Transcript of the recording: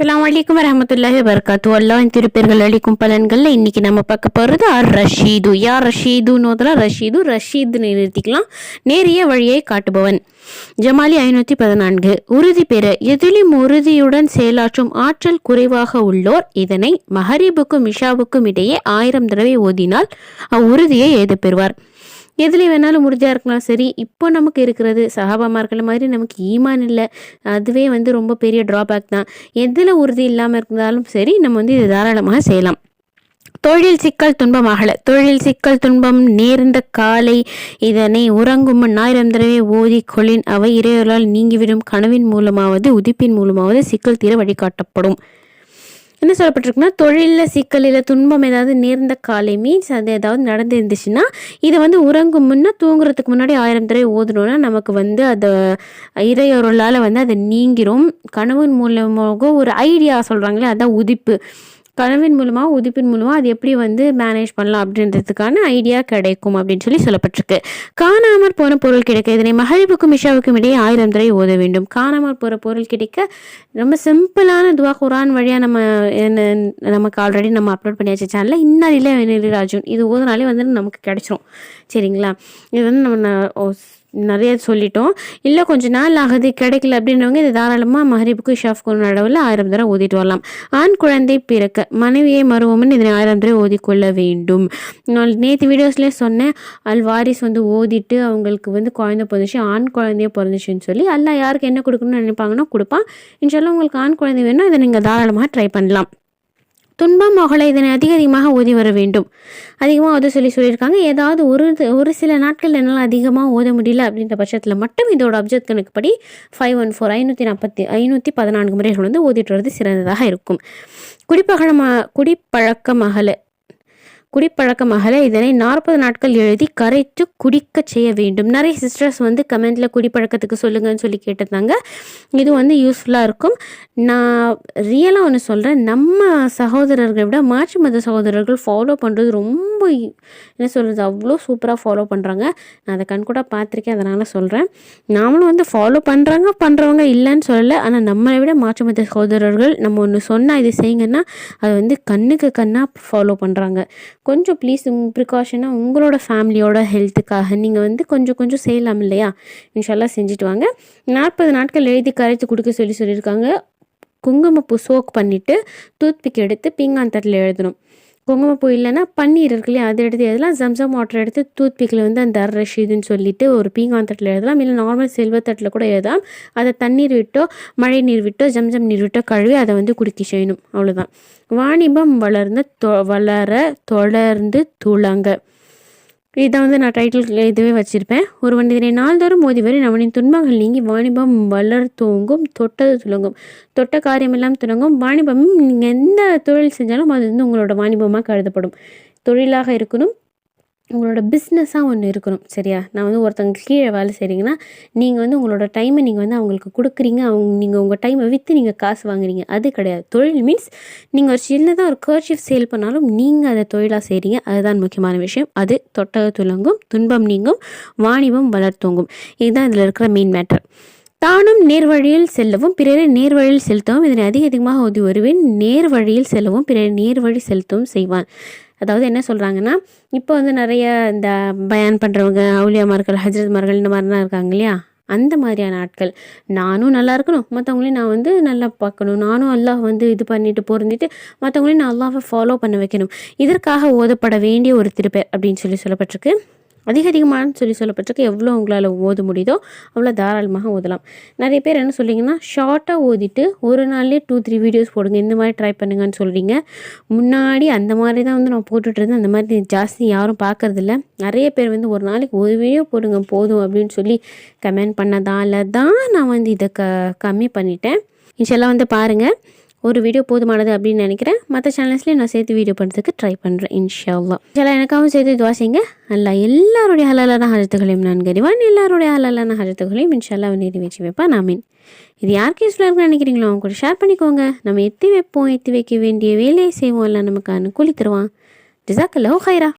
அஸ்லாம் வலைக்கம் வரமத்துல்லாஹி வரஹமத்துல்லாஹி அல்லா அல்லாஹ்வின் திருப்பெயர்கள் அளிக்கும் பலன்களில் இன்னைக்கு நம்ம பார்க்க போகிறது ஆர் ரஷீது யார் ரஷீதுன்னு ஓதலாம் ரஷீது ரஷீதுன்னு நிறுத்திக்கலாம் நேரிய வழியை காட்டுபவன் ஜமாலி ஐநூற்றி பதினான்கு. உறுதி பெற எதிலும் உறுதியுடன் செயலாற்றும் ஆற்றல் குறைவாக உள்ளோர் இதனை மஹரீபுக்கும் இஷாவுக்கும் இடையே ஆயிரம் தடவை ஓதினால் அவ்வுறுதியை எழுத பெறுவார் எதுல வேணாலும் உறுதியாக இருக்கலாம். சரி இப்போ நமக்கு இருக்கிறது சகாபாமார்கள் மாதிரி நமக்கு ஈமான் இல்லை. அதுவே வந்து ரொம்ப பெரிய ட்ராபேக் தான். எதில் உறுதி இல்லாமல் இருந்தாலும் சரி நம்ம வந்து இது தாராளமாக செய்யலாம். தொழில் சிக்கல் துன்பமாகல தொழில் சிக்கல் துன்பம் நேர்ந்த காலை இதனை உறங்கும் முன் தடவை ஓதி கொளின். அவை இறையோரால் நீங்கிவிடும். கனவின் மூலமாவது உதிப்பின் மூலமாவது சிக்கல் தீர வழிகாட்டப்படும். என்ன சொல்லப்பட்டிருக்குன்னா தொழிலில் சிக்கலில் துன்பம் ஏதாவது நேர்ந்த காலை மீன்ஸ் அது ஏதாவது நடந்துருந்துச்சுன்னா இதை வந்து உறங்கும் முன்னே தூங்குறதுக்கு முன்னாடி ஆயிரம் தடவை ஓதணும்னா நமக்கு வந்து அதை இறையொருளால் வந்து அதை நீங்கிரும். கனவு மூலமாக ஒரு ஐடியா சொல்கிறாங்களே அதான் உதிப்பு. கனவின் மூலமாக உதிப்பின் மூலமாக அது எப்படி வந்து மேனேஜ் பண்ணலாம் அப்படின்றதுக்கான ஐடியா கிடைக்கும் அப்படின்னு சொல்லி சொல்லப்பட்டிருக்கு. காணாமற் போன பொருள் கிடைக்க இதனை மகளிருக்கும் இஷாவுக்கும் இடையே ஆயிரம் தடவை ஓத வேண்டும். காணாமற் போகிற பொருள் கிடைக்க ரொம்ப சிம்பிளான துவா குரான் வழியாக நம்ம என்ன நமக்கு ஆல்ரெடி நம்ம அப்லோட் பண்ணியாச்சு சேனலில் இன்னாரில ராஜுன் இது ஓதுனாலே வந்து நமக்கு கிடைச்சிரும். சரிங்களா? இது வந்து நம்ம நிறைய சொல்லிட்டோம். இல்லை கொஞ்ச நாள் ஆகுது கிடைக்கல அப்படின்றவங்க இது தாராளமாக மஹரிபுக்கு ஷாஃப்க்கு நடவில் ஆயிரம் தடவை ஓதிட்டு வரலாம். ஆண் குழந்தை பிறக்க மனைவியை மருவமன் இதனை ஆயிரம் தடவை ஓதிக்கொள்ள வேண்டும். நான் நேற்று வீடியோஸ்லேயே சொன்னேன் அல் வாரிஸ் வந்து ஓதிட்டு அவங்களுக்கு வந்து குழந்தை பிறந்துச்சு ஆண் குழந்தைய பிறந்துச்சுன்னு சொல்லி எல்லாம் யாருக்கு என்ன கொடுக்கணும்னு நினைப்பாங்கன்னா கொடுப்பான். இன்ஷால்லாம் உங்களுக்கு ஆண் குழந்தை வேணும் இதை நீங்கள் தாராளமாக ட்ரை பண்ணலாம். துன்பம் மகளை இதனை அதிக அதிகமாக ஓதி வர வேண்டும். அதிகமாக ஓத சொல்லி சொல்லியிருக்காங்க. ஏதாவது ஒரு ஒரு சில நாட்கள் என்னால் அதிகமாக ஓத முடியல அப்படின்ற பட்சத்தில் மட்டும் இதோட அப்ஜெக்ட் கணக்குப்படி ஃபைவ் ஒன் ஃபோர் ஐநூற்றி நாற்பத்தி ஐநூற்றி பதினான்கு முறைகள் வந்து ஓதிட்டு வர்றது சிறந்ததாக இருக்கும். குடிப்பழக்கமா குடிப்பழக்க மகள இதனை நாற்பது நாட்கள் எழுதி கரைத்து குடிக்க செய்ய வேண்டும். நிறைய சிஸ்டர்ஸ் வந்து கமெண்ட்டில் குடிப்பழக்கத்துக்கு சொல்லுங்கன்னு சொல்லி கேட்டிருந்தாங்க. இது வந்து யூஸ்ஃபுல்லாக இருக்கும். நான் ரியலாக ஒன்று சொல்கிறேன் நம்ம சகோதரர்களை விட மாற்று மத சகோதரர்கள் ஃபாலோ பண்ணுறது ரொம்ப என்ன சொல்கிறது அவ்வளோ சூப்பராக ஃபாலோ பண்ணுறாங்க நான் அதை கண் கூட பார்த்துருக்கேன் அதனால் சொல்கிறேன் நாமளும் வந்து ஃபாலோ பண்ணுறாங்க பண்ணுறவங்க இல்லைன்னு சொல்லலை. ஆனால் நம்மளை விட மாற்று மத சகோதரர்கள் நம்ம ஒன்று சொன்னால் இது செய்யுங்கன்னா அது வந்து கண்ணுக்கு கண்ணாக ஃபாலோ பண்ணுறாங்க கொஞ்சம் ப்ளீஸ் ப்ரிகாஷனாக உங்களோட ஃபேமிலியோட ஹெல்த்துக்காக நீங்கள் வந்து கொஞ்சம் கொஞ்சம் செய்யலாம் இல்லையா? இன்ஷால்லாம் செஞ்சுட்டு வாங்க. நாற்பது நாட்கள் எழுதி கரைத்து கொடுக்க சொல்லி சொல்லியிருக்காங்க. குங்குமப்பூ சோக் பண்ணிவிட்டு டூத்பிக் எடுத்து பீங்கான் தட்டில் எழுதணும். குங்குமப்பூ இல்லைன்னா பன்னீர் இருக்கு இல்லையா? அதை எடுத்து எழுதலாம். ஜம்சம் வாட்டர் எடுத்து டூத்பிக்கில் வந்து அந்த அர் ரஷீதுன்னு சொல்லிட்டு ஒரு பீங்கான் தட்டில் எழுதலாம். இல்லை நார்மல் சில்வர் தட்டில் கூட எழுதலாம். அதை தண்ணீர் விட்டோ மழை நீர் விட்டோ ஜம்சம் நீர் விட்டோ கழுவி அதை வந்து குடிக்க செய்யணும். அவ்வளோதான் வாணிபம் வளர்ந்து தொ வளர தொடர்ந்து துளங்க. இதை வந்து நான் டைட்டில் இதுவே வச்சுருப்பேன். ஒரு இதனை நாள்தோறும் மோதி வரை அவனின் துன்பங்கள் நீங்கி வாணிபம் வளர் தூங்கும் தொட்டது துலங்கும். தொட்ட காரியமெல்லாம் துலங்கும். வாணிபம் நீங்கள் எந்த தொழில் செஞ்சாலும் அது வந்து உங்களோட வாணிபமாக கருதப்படும். தொழிலாக இருக்கணும் உங்களோட பிஸ்னஸாக ஒன்று இருக்கணும் சரியா? நான் வந்து ஒருத்தவங்க கீழே வேலை செய்கிறீங்கன்னா நீங்கள் வந்து உங்களோட டைமை நீங்கள் வந்து அவங்களுக்கு கொடுக்குறீங்க. அவங்க நீங்கள் உங்கள் டைமை விற்று நீங்கள் காசு வாங்குறீங்க. அது கிடையாது. தொழில் மீன்ஸ் நீங்கள் ஒரு சின்னதாக ஒரு கர்ஷிஃப் சேல் பண்ணாலும் நீங்கள் அதை தொழிலாக செய்கிறீங்க அதுதான் முக்கியமான விஷயம். அது தொட்டக துலங்கும் துன்பம் நீங்கும் வாணிபம் வளர்த்தோங்கும். இதுதான் இதில் இருக்கிற மெயின் மேட்டர் தானும் நேர்வழியில் செல்லவும் பிறரை நேர்வழியில் செலுத்தவும் இதனை அதிக அதிகமாக ஓதி வருவேன். நேர்வழியில் செல்லவும் பிறரை நேர்வழி செலுத்தவும் செய்வான் அதாவது என்ன சொல்கிறாங்கன்னா இப்போ வந்து நிறைய இந்த பயான் பண்ணுறவங்க அவுளியாமார்கள் ஹஜரத்மார்கள் இந்த மாதிரிலாம் இருக்காங்க இல்லையா? அந்த மாதிரியான ஆட்கள். நானும் நல்லா இருக்கணும். மற்றவங்களையும் நான் வந்து நல்லா பார்க்கணும். நானும் அல்லாஹ் வந்து இது பண்ணிட்டு பொருந்திட்டு மற்றவங்களையும் நான் அல்லாஹை ஃபாலோ பண்ண வைக்கணும். இதற்காக ஓதப்பட வேண்டிய ஒரு திருப்பேர் அப்படின்னு சொல்லி சொல்லப்பட்டிருக்கு. அதிக அதிகமானு சொல்லி சொல்லப்பட்டிருக்கு. எவ்வளோ உங்களால் ஓத முடியுதோ அவ்வளோ தாராளமாக ஓதலாம். நிறைய பேர் என்ன சொல்றீங்கன்னா ஷார்ட்டாக ஓதிட்டு ஒரு நாள்லேயே டூ த்ரீ வீடியோஸ் போடுங்க. இந்த மாதிரி ட்ரை பண்ணுங்கன்னு சொல்கிறீங்க முன்னாடி அந்த மாதிரி தான் வந்து நான் போட்டுட்டு இருந்தேன். அந்த மாதிரி ஜாஸ்தி யாரும் பார்க்கறதில்ல. நிறைய பேர் வந்து ஒரு நாளைக்கு ஒரு வீடியோ போடுங்க போதும் அப்படின்னு சொல்லி கமெண்ட் பண்ணதால தான் நான் வந்து இதை க கம்மி பண்ணிட்டேன். இன்ஷெல்லாம் வந்து பாருங்கள் ஒரு வீடியோ போதுமானது அப்படின்னு நினைக்கிறேன். மற்ற சேனல்ஸ்லேயும் நான் சேர்த்து வீடியோ பண்ணுறதுக்கு ட்ரை பண்ணுறேன் இன்ஷால்லா சில எனக்காகவும் சேர்த்து துவாசிங்க செய்யுங்க. அல்லா எல்லாருடைய ஹலாலான ஹஜத்துகளையும் நான் கறிவான் எல்லாருடைய ஹலாலான ஹஜத்துகளையும் இன்ஷால்லா அவன் வச்சு வைப்பான். நாமீன் இது யாருக்கு யூஸ்ஃபுல்லாக இருக்குன்னு நினைக்கிறீங்களோ அவங்க கூட ஷேர் பண்ணிக்கோங்க. நம்ம எத்தி வைப்போம் எத்தி வைக்க வேண்டிய வேலையை செய்வோம். எல்லாம் நமக்கு அனுகூலி தருவான். ஜிசாக்கல்லோ ஹைரா